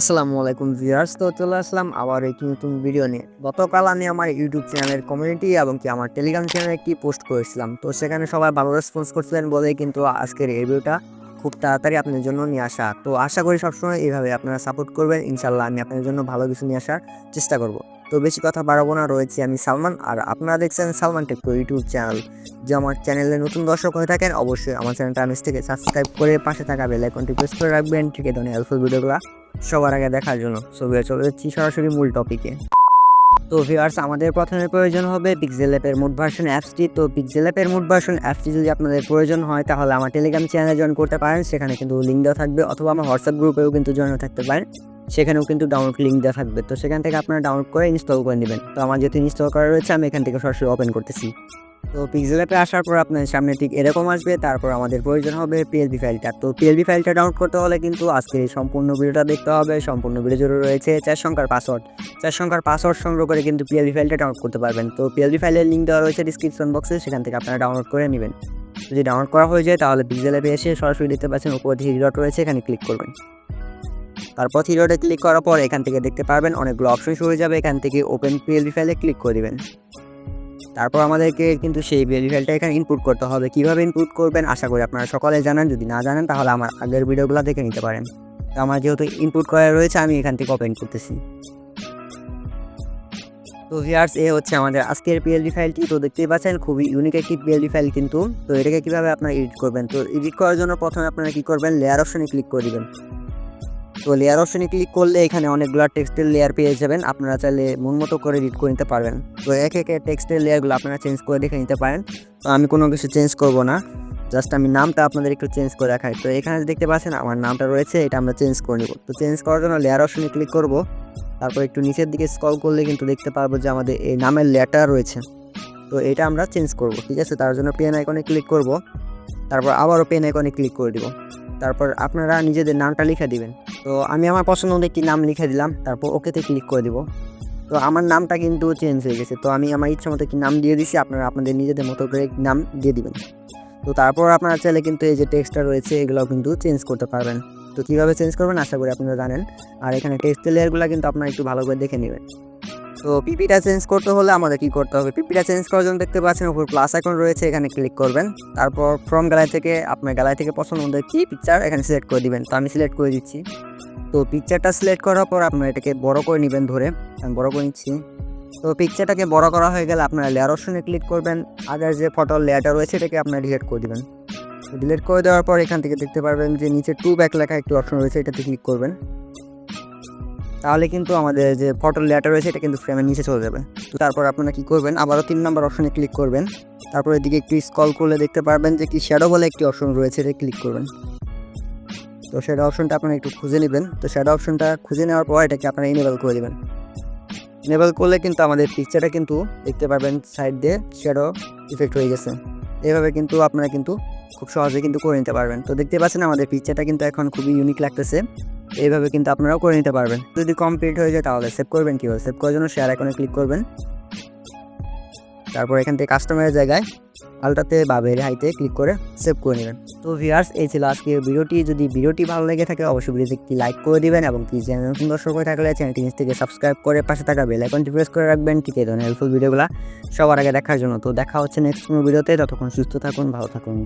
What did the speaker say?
আসসালামু আলাইকুম ভিউয়ার্স, তো চলে আসলাম আবার একটি নতুন ভিডিও নিয়ে। গতকাল আমি আমার ইউটিউব চ্যানেলের কমিউনিটি এবং কি আমার টেলিগ্রাম চ্যানেলে একটি পোস্ট করেছিলাম। তো সেখানে সবাই ভালো রেসপন্স করছিলেন বলেই কিন্তু আজকের এই ভিডিওটা খুব তাড়াতাড়ি আপনাদের জন্য নিয়ে আসা। তো আশা করি সবসময় এইভাবে আপনারা সাপোর্ট করবেন। ইনশাল্লাহ আমি আপনাদের জন্য ভালো কিছু নিয়ে আসার চেষ্টা করব। তো বেশি কথা বাড়াবো না, রয়েছে আমি সালমান। আর আপনারা দেখছেন সালমান টেকটো ইউটিউব চ্যানেল। যে আমার চ্যানেলে নতুন দর্শক হয়ে থাকেন, অবশ্যই আমার চ্যানেলটা আমি থেকে সাবস্ক্রাইব করে পাশে থাকা বেল আইকনটি প্রেস করে রাখবেন। ঠিক ধরনের হেল্পফুল ভিডিওগুলো সবার আগে দেখার জন্য। ভিউয়ার চলে যাচ্ছি সরাসরি মূল টপিকে তো ভিউয়ার্স আমাদের প্রথমে প্রয়োজন হবে পিক্সেল অ্যাপের মুড ভার্সন অ্যাপসটি তো পিক্সেল অ্যাপের মুড ভার্সন অ্যাপসটি যদি আপনাদের প্রয়োজন হয়, তাহলে আমার টেলিগ্রাম চ্যানেলে জয়েন করতে পারেন। সেখানে কিন্তু লিঙ্ক দেওয়া থাকবে, অথবা আমার হোয়াটসঅ্যাপ গ্রুপেও কিন্তু জয়েন থাকতে পারেন। সেখানেও কিন্তু ডাউনলোড লিঙ্ক দেওয়া থাকবে। তো, সেখান থেকে আপনারা ডাউনলোড করে ইনস্টল করে নেবেন। তো, আমার যেহেতু ইনস্টল করা রয়েছে, আমি এখান থেকে সরাসরি ওপেন করতেছি। তো পিক্সেল অ্যাপে আসার পর আপনার সামনে ঠিক এরকম আসবে, তারপর আমাদের প্রয়োজন হবে পিএলবি ফাইলটা তো পিএলবি ফাইলটা ডাউনলোড করতে হলে কিন্তু আজকে এই সম্পূর্ণ ভিডিওটা দেখতে হবে। সম্পূর্ণ ভিডিও জুড়ে রয়েছে চার সংখ্যার পাসওয়ার্ড চার সংখ্যার পাসওয়ার্ড সংগ্রহ করে কিন্তু পিএলবি ফাইলটা ডাউনলোড করতে পারবেন। তো পিএলবি ফাইলের লিঙ্ক দেওয়া রয়েছে ডিসক্রিপশন বক্সে সেখান থেকে আপনারা ডাউনলোড করে নেবেন। যদি ডাউনলোড করা হয়ে যায়, তাহলে পিক্সেল অ্যাপে এসে সরাসরি দেখতে পাচ্ছেন, উপরে থ্রি ডট রয়েছে, এখানে ক্লিক করবেন। তারপর থ্রি ডটে ক্লিক করার পর এখান থেকে দেখতে পারবেন, অনেকগুলো অপশন শুরু যাবে। এখান থেকে ওপেন পিএলবি ফাইলে ক্লিক করে দিবেন। তারপর আমাদেরকে কিন্তু সেই পিএলবি ফাইলটা এখানে ইনপুট করতে হবে। কীভাবে ইনপুট করবেন? আশা করি আপনারা সকলে জানান। যদি না জানেন, তাহলে আমার আগের ভিডিওগুলো দেখে নিতে পারেন। তো আমার যেহেতু ইনপুট করা রয়েছে, আমি এখান থেকে ওপেন করতেছি। তো ভিয়ার্স এ হচ্ছে আমাদের আজকের পিএলডি ফাইলটি তো দেখতেই পাচ্ছেন, খুবই ইউনিক একটি পিএলডি ফাইল কিন্তু। তো এটাকে কীভাবে আপনারা এডিট করবেন? তো এডিট করার জন্য প্রথমে আপনারা কী করবেন? লেয়ার অপশনে ক্লিক করে দিবেন। তো লেয়ার অপশনে ক্লিক করলে এখানে অনেকগুলো টেক্সটের লেয়ার পেয়ে যাবেন। আপনারা চাইলে মন মতো করে এডিট করে নিতে পারবেন। তো এক একে টেক্সটের লেয়ারগুলো আপনারা চেঞ্জ করে দেখে নিতে পারেন। তো আমি কোনো কিছু চেঞ্জ করব না। জাস্ট আমি নামটা আপনাদের একটু চেঞ্জ করে দেখাই। তো এখানে দেখতে পাচ্ছেন, আমার নামটা রয়েছে, এটা আমরা চেঞ্জ করে নেব। তো চেঞ্জ করার জন্য লেয়ার অপশনে ক্লিক করব। তারপর একটু নিচের দিকে স্ক্রল করলে কিন্তু দেখতে পারব যে আমাদের এই নামের লেয়ারটা রয়েছে। তো এটা আমরা চেঞ্জ করব, ঠিক আছে? তার জন্য পেন আইকনে ক্লিক করব। তারপর আবারও পেন আইকনে ক্লিক করে দিব। তারপর আপনারা নিজেদের নামটা লিখে দিবেন। তো আমি আমার পছন্দ মতো একটি নাম লিখে দিলাম, তারপর ওকেতে ক্লিক করে দিব। তো আমার নামটা কিন্তু চেঞ্জ হয়ে গেছে। তো আমি আমার ইচ্ছা মতো একটি নাম দিয়ে দিছি, আপনারা আপনাদের নিজেদের মতো করে নাম দিয়ে দিবেন। তো তারপর আপনারা চাইলে কিন্তু এই যে টেক্সটটা রয়েছে এগুলো কিন্তু চেঞ্জ করতে পারবেন। তো কীভাবে চেঞ্জ করবেন আশা করি আপনারা জানেন। আর এখানে টেক্সটের লেয়ারগুলো কিন্তু আপনারা একটু ভালো করে দেখে নেবেন। তো পিপিটা চেঞ্জ করতে হলে আমাদের কি করতে হবে? পিপিটা চেঞ্জ করার জন্য দেখতে পাচ্ছেন উপর প্লাস আইকন রয়েছে, এখানে ক্লিক করবেন। তারপর ফ্রম গ্যালারি থেকে, আপনার গ্যালারি থেকে পছন্দ মতো একটি পিকচার এখানে সিলেক্ট করে দিবেন। তো আমি সিলেক্ট করে দিচ্ছি। তো পিকচারটা সিলেক্ট করার পর আপনার এটাকে বড় করে নেবেন ধরে। আমি বড় করে নিচ্ছি। তো পিকচারটাকে বড় করা হয়ে গেলে আপনারা লেয়ার অপশনে ক্লিক করবেন। আগের যে ফটোর লেয়ারটা রয়েছে, এটাকে আপনারা ডিলিট করে দিবেন। ডিলিট করে দেওয়ার পর এখান থেকে দেখতে পারবেন যে নিচে টু ব্যাক লেখা একটি অপশন রয়েছে, এটাতে ক্লিক করবেন। তাহলে কিন্তু আমাদের যে ফটোর লেয়ারটা রয়েছে, এটা কিন্তু ফ্রেমের নিচে চলে যাবে। তো তারপর আপনারা কি করবেন? আবারও তিন নম্বর অপশনে ক্লিক করবেন। তারপর এদিকে একটু স্কল করলে দেখতে পারবেন যে কি শ্যাডো বলে একটি অপশন রয়েছে এটা ক্লিক করবেন। তো শ্যাডো অপশনটা আপনারা একটু খুঁজে নেবেন। তো শ্যাডো অপশনটা খুঁজে নেওয়ার পর এটাকে আপনারা ইনেবল করে দেবেন। ইনেবল করলে কিন্তু আমাদের পিকচারটা কিন্তু দেখতে পারবেন সাইড দিয়ে শ্যাডো ইফেক্ট হয়ে গেছে। এভাবে কিন্তু আপনারা কিন্তু খুব সহজে কিন্তু করে নিতে পারবেন। তো দেখতে পাচ্ছেন আমাদের পিকচারটা কিন্তু এখন খুবই ইউনিক লাগতেছে। এইভাবে কিন্তু আপনারাও করে নিতে পারবেন। যদি কমপ্লিট হয়ে যায় তাহলে সেভ করবেন কীভাবে সেভ করার জন্য শেয়ার আইকনে ক্লিক করবেন। তারপর এখান থেকে কাস্টমারের জায়গায় আলটাতে বা হাইতে ক্লিক করে সেভ করে নেবেন। তো ভিউয়ার্স এই ছিল আজকে ভিডিওটি। যদি ভিডিওটি ভালো লেগে থাকে, অবশ্যই ভিডিওতে একটি লাইক করে দিবেন এবং কি চ্যানেল নতুন দর্শক হয়ে থাকলে চ্যানেলটি নিচ থেকে সাবস্ক্রাইব করে পাশে থাকা বেল আইকনটি প্রেস করে রাখবেন। ঠিক এই ধরনের হেল্পফুল ভিডিওগুলো সবার আগে দেখার জন্য। তো দেখা হচ্ছে নেক্সট কোনো ভিডিওতে ততক্ষণ সুস্থ থাকুন, ভালো থাকুন।